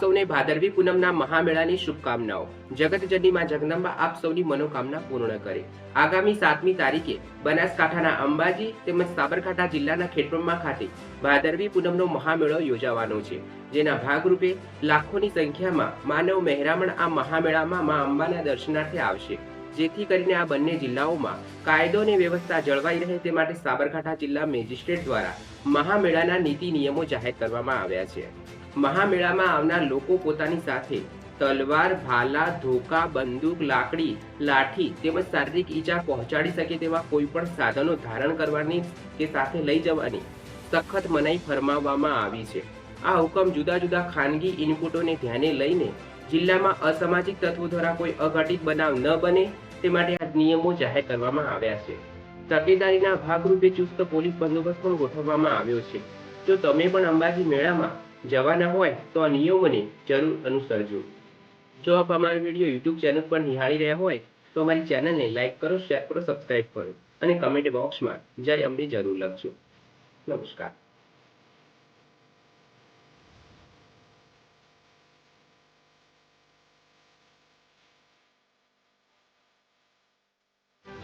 સૌને ભાદરવી પૂનમના મહામેળાની શુભકામનાઓ. જગતજનની માં જગદંબા આપ સૌની મનોકામના પૂર્ણ કરે. આગામી સાતમી તારીખે બનાસકાંઠાના અંબાજી તેમજ સાબરકાંઠા જિલ્લાના ખેડબ્રહ્મા ખાતે ભાદરવી પૂનમનો મહામેળો યોજાવાનો છે. જેના ભાગરૂપે લાખોની સંખ્યામાં માનવ મહેરામણ આ મહામેળામાં મા અંબાના દર્શનાર્થે આવશે. જેથી કરીને આ બંને જિલ્લાઓમાં કાયદો અને વ્યવસ્થા જળવાઈ રહે તે માટે સાબરકાંઠા જિલ્લા મેજિસ્ટ્રેટ દ્વારા મહામેળાના નીતિ નિયમો જાહેર કરવામાં આવ્યા છે. મહામેળામાં આવનાર લોકો પોતાની સાથે તલવાર, ભાલા, ધોકા, બંદૂક, લાકડી, લાઠી તેમજ શારીરિક ઈજા પહોંચાડી શકે તેવા કોઈ પણ સાધનો ધારણ કરવાની કે સાથે લઈ જવાની સખત મનાઈ ફરમાવવામાં આવી છે. આ હુકમ જુદા જુદા ખાનગી ઇનપુટોને ધ્યાને લઈને જિલ્લામાં અસામાજિક તત્વો દ્વારા કોઈ અઘટિત બનાવ ન બને તે માટે આ નિયમો જાહેર કરવામાં આવ્યા છે. તકેદારીના ભાગરૂપે ચુસ્ત પોલીસ બંદોબસ્ત પણ ગોઠવવામાં આવ્યો છે. જો તમે પણ અંબાજી મેળામાં જવાના હોય તો આ નિયમોને જરૂર અનુસરજો. જો આપ અમારો વીડિયો યુટ્યુબ ચેનલ પર નિહાળી રહ્યા હોય તો અમારી ચેનલને લાઈક કરો, શેર કરો, સબસ્ક્રાઇબ કરો અને કમેન્ટ બોક્સમાં જય અંબે જરૂર લખજો. નમસ્કાર.